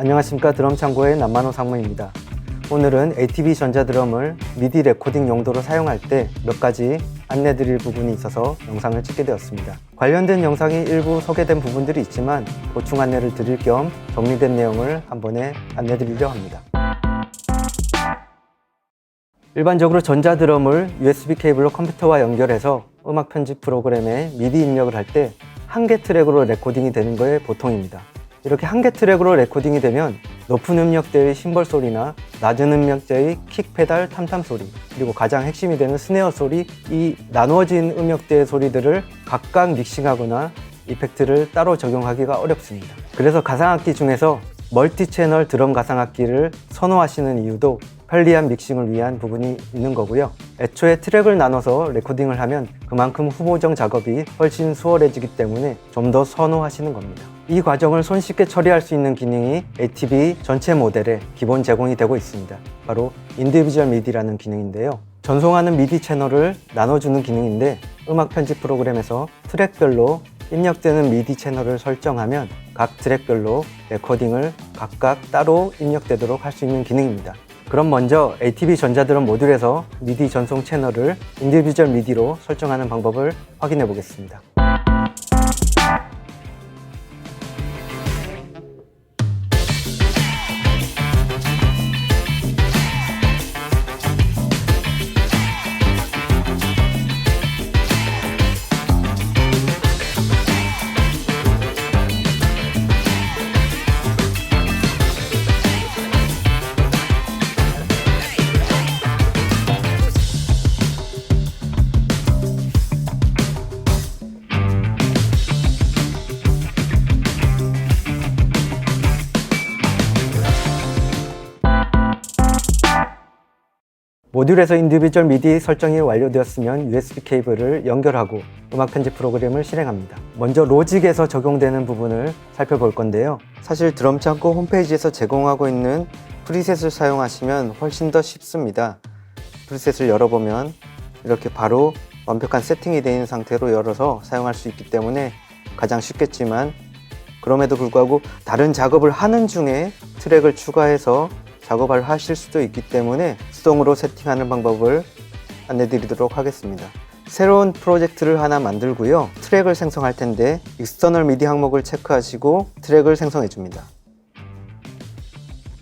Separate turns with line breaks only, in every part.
안녕하십니까 드럼창고의 남만호 상무입니다. 오늘은 ATV 전자드럼을 미디 레코딩 용도로 사용할 때 몇 가지 안내드릴 부분이 있어서 영상을 찍게 되었습니다. 관련된 영상이 일부 소개된 부분들이 있지만 보충 안내를 드릴 겸 정리된 내용을 한 번에 안내드리려 합니다. 일반적으로 전자드럼을 USB 케이블로 컴퓨터와 연결해서 음악 편집 프로그램에 미디 입력을 할 때 한 개 트랙으로 레코딩이 되는 거에 보통입니다. 이렇게 한 개 트랙으로 레코딩이 되면 높은 음역대의 심벌 소리나 낮은 음역대의 킥 페달 탐탐 소리 그리고 가장 핵심이 되는 스네어 소리 이 나누어진 음역대의 소리들을 각각 믹싱하거나 이펙트를 따로 적용하기가 어렵습니다. 그래서 가상악기 중에서 멀티 채널 드럼 가상악기를 선호하시는 이유도 편리한 믹싱을 위한 부분이 있는 거고요. 애초에 트랙을 나눠서 레코딩을 하면 그만큼 후보정 작업이 훨씬 수월해지기 때문에 좀 더 선호하시는 겁니다. 이 과정을 손쉽게 처리할 수 있는 기능이 ATV 전체 모델에 기본 제공이 되고 있습니다. 바로 인디비주얼 미디라는 기능인데요. 전송하는 미디 채널을 나눠주는 기능인데 음악 편집 프로그램에서 트랙별로 입력되는 미디 채널을 설정하면 각 트랙별로 레코딩을 각각 따로 입력되도록 할 수 있는 기능입니다. 그럼 먼저 ATV 전자드럼 모듈에서 미디 전송 채널을 인디비주얼 미디로 설정하는 방법을 확인해 보겠습니다. 모듈에서 인디비주얼 미디 설정이 완료되었으면 USB 케이블을 연결하고 음악 편집 프로그램을 실행합니다. 먼저 로직에서 적용되는 부분을 살펴볼 건데요. 사실 드럼 창고 홈페이지에서 제공하고 있는 프리셋을 사용하시면 훨씬 더 쉽습니다. 프리셋을 열어보면 이렇게 바로 완벽한 세팅이 되어 있는 상태로 열어서 사용할 수 있기 때문에 가장 쉽겠지만 그럼에도 불구하고 다른 작업을 하는 중에 트랙을 추가해서 작업을 하실 수도 있기 때문에 수동으로 세팅하는 방법을 안내 드리도록 하겠습니다. 새로운 프로젝트를 하나 만들고요. 트랙을 생성할 텐데 익스터널 미디 항목을 체크하시고 트랙을 생성해 줍니다.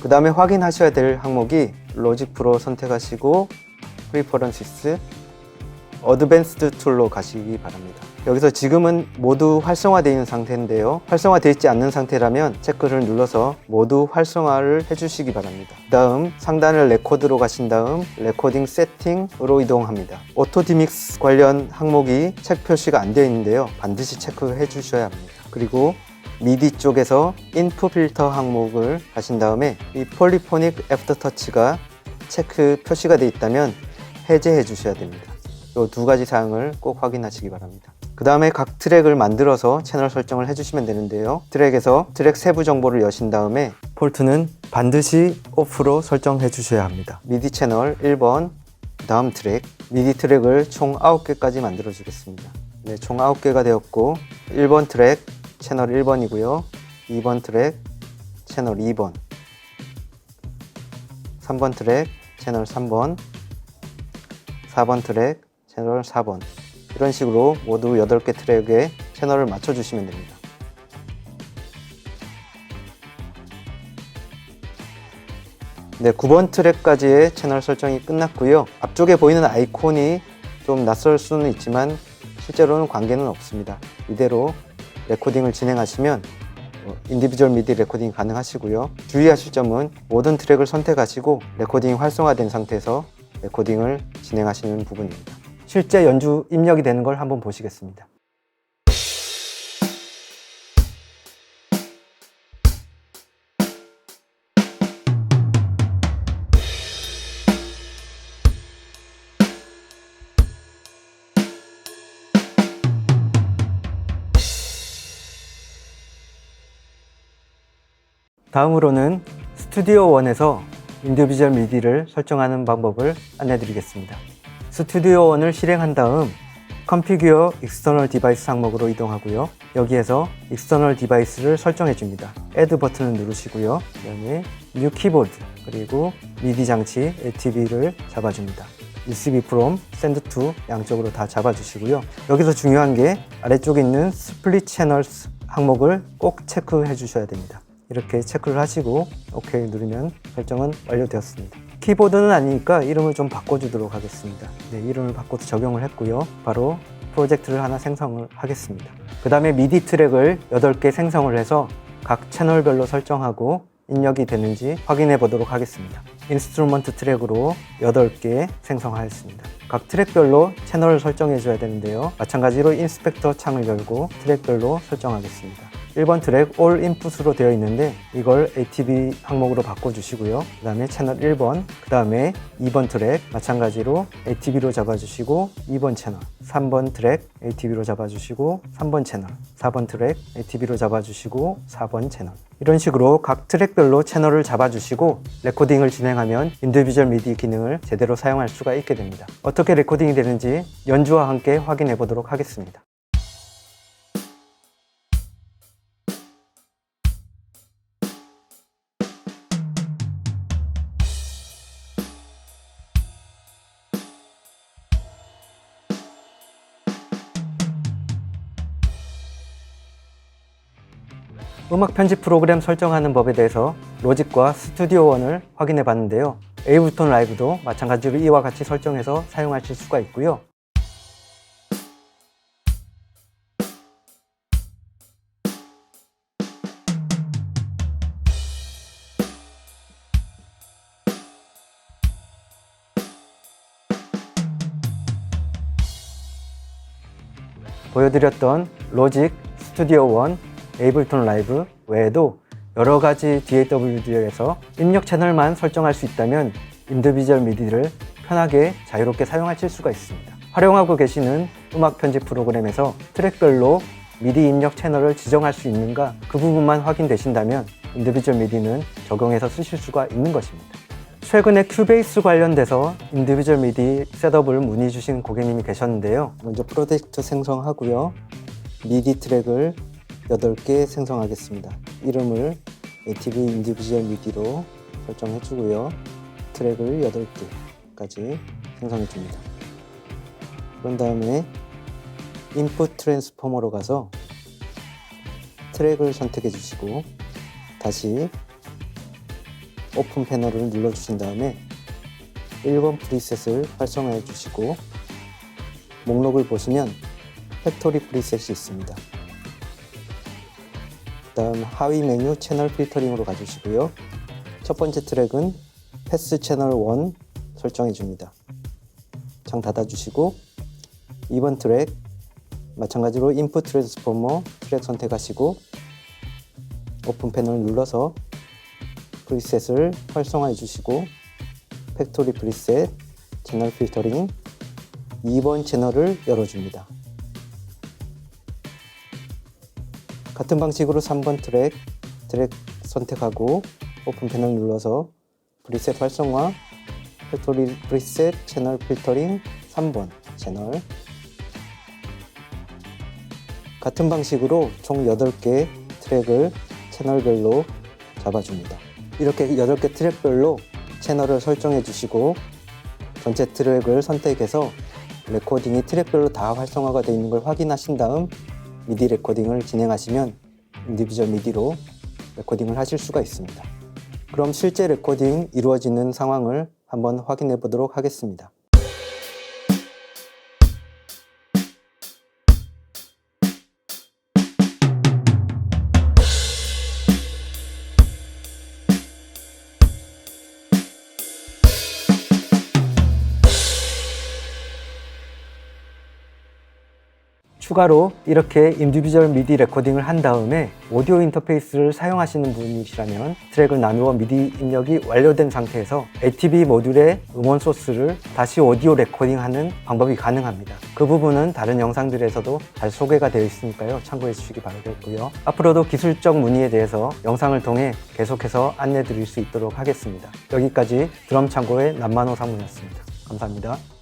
그 다음에 확인하셔야 될 항목이 로직 프로 선택하시고 프리퍼런시스 어드밴스드 툴로 가시기 바랍니다. 여기서 지금은 모두 활성화되어 있는 상태인데요. 활성화되어 있지 않는 상태라면 체크를 눌러서 모두 활성화를 해주시기 바랍니다. 다음 상단을 레코드로 가신 다음 레코딩 세팅으로 이동합니다. 오토 디믹스 관련 항목이 체크 표시가 안 되어 있는데요. 반드시 체크해 주셔야 합니다. 그리고 미디 쪽에서 인풋 필터 항목을 가신 다음에 이 폴리포닉 애프터터치가 체크 표시가 되어 있다면 해제해 주셔야 됩니다. 이 두 가지 사항을 꼭 확인하시기 바랍니다. 그 다음에 각 트랙을 만들어서 채널 설정을 해주시면 되는데요. 트랙에서 트랙 세부 정보를 여신 다음에 폴트는 반드시 오프로 설정해 주셔야 합니다. 미디 채널 1번, 다음 트랙, 미디 트랙을 총 9개까지 만들어 주겠습니다. 네, 총 9개가 되었고 1번 트랙 채널 1번이고요. 2번 트랙 채널 2번 3번 트랙 채널 3번 4번 트랙 채널 4번 이런 식으로 모두 8개 트랙에 채널을 맞춰주시면 됩니다. 네, 9번 트랙까지의 채널 설정이 끝났고요. 앞쪽에 보이는 아이콘이 좀 낯설 수는 있지만 실제로는 관계는 없습니다. 이대로 레코딩을 진행하시면 인디비주얼 미디 레코딩 가능하시고요. 주의하실 점은 모든 트랙을 선택하시고 레코딩이 활성화된 상태에서 레코딩을 진행하시는 부분입니다. 실제 연주 입력이 되는 걸 한번 보시겠습니다. 다음으로는 스튜디오 원에서 인디비주얼 미디를 설정하는 방법을 안내드리겠습니다. 스튜디오 원을 실행한 다음 Configure External Device 항목으로 이동하고요. 여기에서 External Device를 설정해 줍니다. Add 버튼을 누르시고요. 그 다음에 New Keyboard 그리고 MIDI 장치 ATV를 잡아줍니다. USB from, send to 양쪽으로 다 잡아주시고요. 여기서 중요한 게 아래쪽에 있는 Split Channels 항목을 꼭 체크해 주셔야 됩니다. 이렇게 체크를 하시고 OK 누르면 설정은 완료되었습니다. 키보드는 아니니까 이름을 좀 바꿔주도록 하겠습니다. 네, 이름을 바꿔서 적용을 했고요. 바로 프로젝트를 하나 생성을 하겠습니다. 그 다음에 미디 트랙을 8개 생성을 해서 각 채널별로 설정하고 입력이 되는지 확인해 보도록 하겠습니다. 인스트루먼트 트랙으로 8개 생성하였습니다. 각 트랙별로 채널을 설정해 줘야 되는데요. 마찬가지로 인스펙터 창을 열고 트랙별로 설정하겠습니다. 1번 트랙 All Input으로 되어 있는데 이걸 ATB 항목으로 바꿔주시고요. 그 다음에 채널 1번, 그 다음에 2번 트랙 마찬가지로 ATB로 잡아주시고 2번 채널, 3번 트랙 ATB로 잡아주시고 3번 채널, 4번 트랙 ATB로 잡아주시고 4번 채널 이런 식으로 각 트랙별로 채널을 잡아주시고 레코딩을 진행하면 인디비주얼 미디 기능을 제대로 사용할 수가 있게 됩니다. 어떻게 레코딩이 되는지 연주와 함께 확인해 보도록 하겠습니다. 음악 편집 프로그램 설정하는 법에 대해서 로직과 스튜디오 원을 확인해 봤는데요. 에이블톤 라이브도 마찬가지로 이와 같이 설정해서 사용하실 수가 있고요. 보여드렸던 로직, 스튜디오 원, 에이블톤 라이브 외에도 여러 가지 DAW에서 입력 채널만 설정할 수 있다면 인디비주얼 미디를 편하게 자유롭게 사용하실 수가 있습니다. 활용하고 계시는 음악 편집 프로그램에서 트랙별로 미디 입력 채널을 지정할 수 있는가 그 부분만 확인되신다면 인디비주얼 미디는 적용해서 쓰실 수가 있는 것입니다. 최근에 큐베이스 관련돼서 인디비주얼 미디 셋업을 문의 주신 고객님이 계셨는데요. 먼저 프로젝트 생성하고요. 미디 트랙을 8개 생성하겠습니다. 이름을 ATV 인디비주얼 미디로 설정해 주고요. 트랙을 8개까지 생성해 줍니다. 그런 다음에 인풋 트랜스포머로 가서 트랙을 선택해 주시고 다시 오픈 패널을 눌러 주신 다음에 1번 프리셋을 활성화해 주시고 목록을 보시면 팩토리 프리셋이 있습니다. 다음 하위 메뉴 채널 필터링으로 가주시고요. 첫 번째 트랙은 패스 채널 1 설정해 줍니다. 창 닫아주시고 2번 트랙 마찬가지로 인풋 트랜스포머 트랙 선택하시고 오픈 패널 눌러서 프리셋을 활성화해 주시고 팩토리 프리셋 채널 필터링 2번 채널을 열어줍니다. 같은 방식으로 3번 트랙, 트랙 선택하고 오픈 패널 눌러서 프리셋 활성화, 팩토리 프리셋 채널 필터링 3번 채널 같은 방식으로 총 8개 트랙을 채널별로 잡아줍니다. 이렇게 8개 트랙별로 채널을 설정해 주시고 전체 트랙을 선택해서 레코딩이 트랙별로 다 활성화가 되어 있는 걸 확인하신 다음 미디 레코딩을 진행하시면 인디비주얼 미디로 레코딩을 하실 수가 있습니다. 그럼 실제 레코딩 이루어지는 상황을 한번 확인해 보도록 하겠습니다. 추가로 이렇게 인디비주얼 미디 레코딩을 한 다음에 오디오 인터페이스를 사용하시는 분이시라면 트랙을 나누어 미디 입력이 완료된 상태에서 ATB 모듈의 음원 소스를 다시 오디오 레코딩하는 방법이 가능합니다. 그 부분은 다른 영상들에서도 잘 소개가 되어 있으니까요. 참고해 주시기 바라겠고요. 앞으로도 기술적 문의에 대해서 영상을 통해 계속해서 안내 드릴 수 있도록 하겠습니다. 여기까지 드럼 창고의 남만호 상무였습니다. 감사합니다.